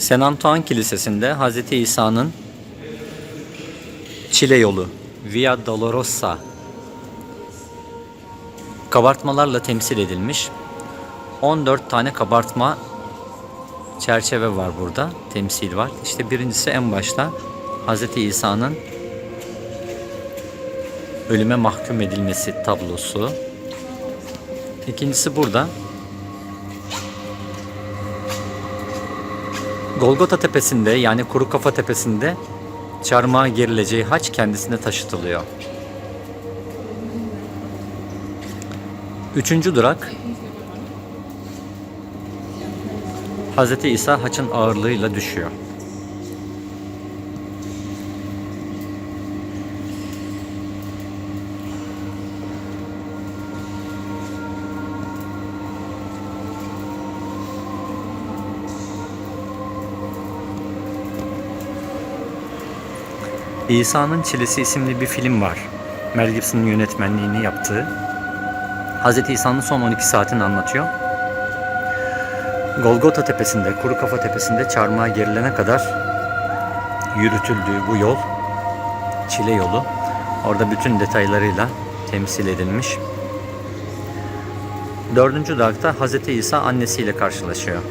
Sen Antoine Kilisesi'nde Hz. İsa'nın Çile yolu Via Dolorosa kabartmalarla temsil edilmiş. 14 tane kabartma çerçeve var burada. Temsil var. İşte birincisi en başta Hz. İsa'nın ölüme mahkum edilmesi tablosu. İkincisi burada. Golgota tepesinde yani Kuru Kafa tepesinde çarmıha gerileceği haç kendisine taşıtılıyor. Üçüncü durak Hz. İsa haçın ağırlığıyla düşüyor. İsa'nın Çilesi isimli bir film var. Mel Gibson'ın yönetmenliğini yaptığı. Hz. İsa'nın son 12 saatini anlatıyor. Golgota tepesinde, Kuru Kafa tepesinde çarmıha gerilene kadar yürütüldüğü bu yol, Çile yolu, orada bütün detaylarıyla temsil edilmiş. Dördüncü durakta Hz. İsa annesiyle karşılaşıyor.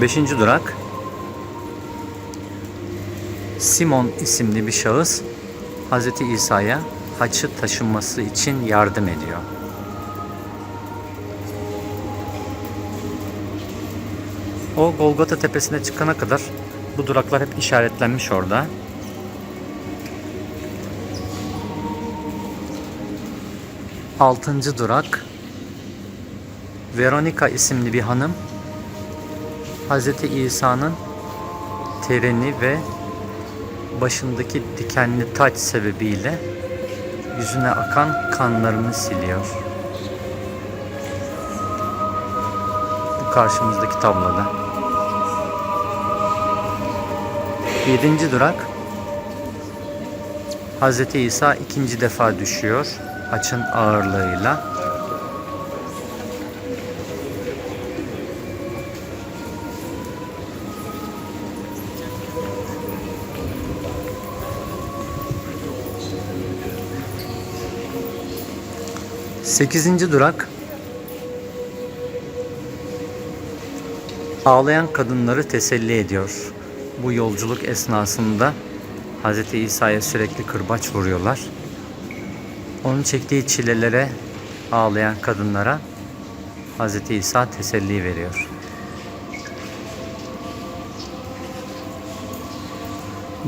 Beşinci durak Simon isimli bir şahıs Hz. İsa'ya haçı taşınması için yardım ediyor. O Golgota tepesine çıkana kadar bu duraklar hep işaretlenmiş orada. Altıncı durak Veronica isimli bir hanım Hz. İsa'nın tereni ve başındaki dikenli taç sebebiyle yüzüne akan kanlarını siliyor. Bu karşımızdaki tabloda. Yedinci durak Hz. İsa ikinci defa düşüyor haçın ağırlığıyla. Sekizinci durak Ağlayan kadınları teselli ediyor. Bu yolculuk esnasında Hz. İsa'ya sürekli kırbaç vuruyorlar. Onun çektiği çilelere ağlayan kadınlara Hz. İsa teselli veriyor.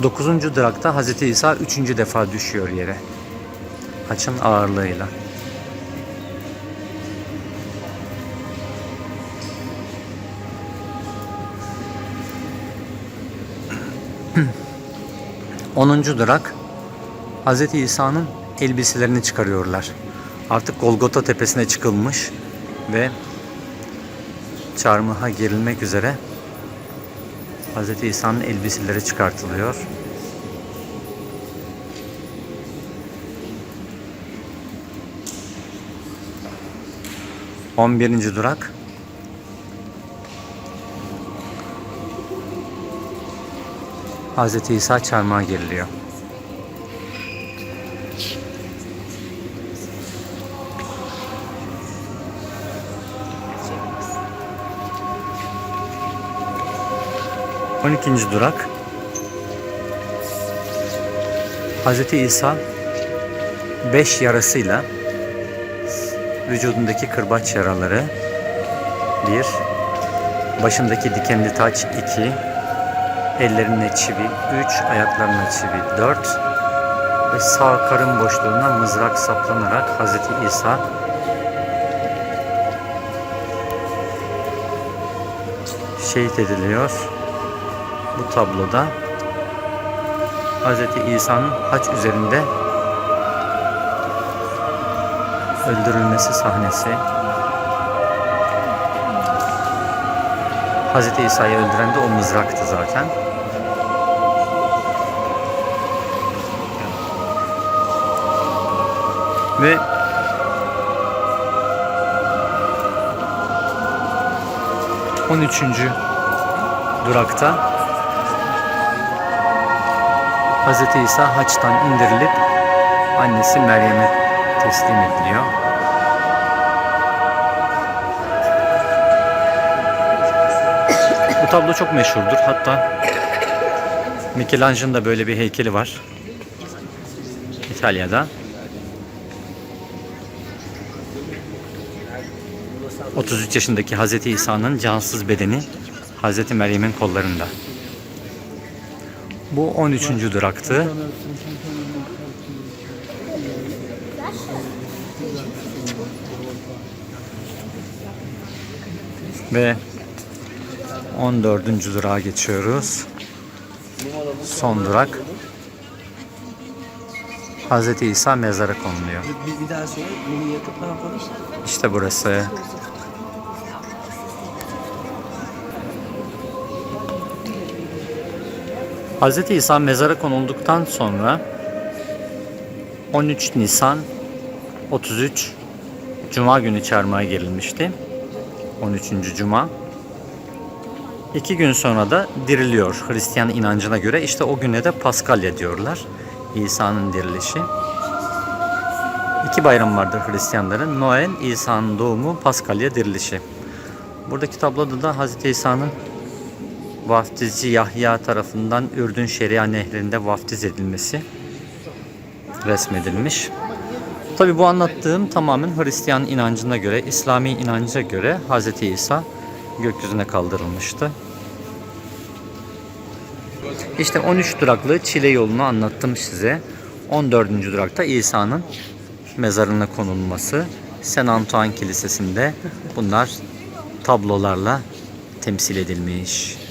Dokuzuncu durakta Hz. İsa üçüncü defa düşüyor yere. Haçın ağırlığıyla. Onuncu durak Hz. İsa'nın elbiselerini çıkarıyorlar. Artık Golgota tepesine çıkılmış ve çarmıha gerilmek üzere Hz. İsa'nın elbiseleri çıkartılıyor. On birinci durak Hz. İsa çarmıha geriliyor. On ikinci durak Hz. İsa beş yarasıyla vücudundaki kırbaç yaraları bir, başındaki dikenli taç iki, ellerine çivi 3, ayaklarına çivi 4 ve sağ karın boşluğuna mızrak saplanarak Hz. İsa şehit ediliyor. Bu tabloda Hz. İsa'nın haç üzerinde öldürülmesi sahnesi. Hz. İsa'yı öldüren de o mızraktı zaten. Ve 13. durakta Hz. İsa haçtan indirilip annesi Meryem'e teslim ediliyor. Bu tablo çok meşhurdur. Hatta Michelangelo'nun da böyle bir heykeli var. İtalya'da. 33 yaşındaki Hz. İsa'nın cansız bedeni Hz. Meryem'in kollarında. Bu 13. duraktı. Ve 14. durağa geçiyoruz. Son durak. Hz. İsa mezara konuluyor. Bir, bir Hz. İsa mezara konulduktan sonra 13 Nisan 33 Cuma günü çarmıha gerilmişti. 13. Cuma. İki gün sonra da diriliyor Hristiyan inancına göre. İşte o güne de Paskalya diyorlar. İsa'nın dirilişi. İki bayram vardır Hristiyanların. Noel, İsa'nın doğumu, Paskalya dirilişi. Buradaki tabloda da Hz. İsa'nın vaftizci Yahya tarafından Ürdün Şeria Nehri'nde vaftiz edilmesi resmedilmiş. Tabi bu anlattığım tamamen Hristiyan inancına göre, İslami inanca göre Hz. İsa gökyüzüne kaldırılmıştı. İşte 13 duraklı Çile yolunu anlattım size. 14. durakta İsa'nın mezarına konulması. Saint Antoine Kilisesi'nde bunlar tablolarla temsil edilmiş.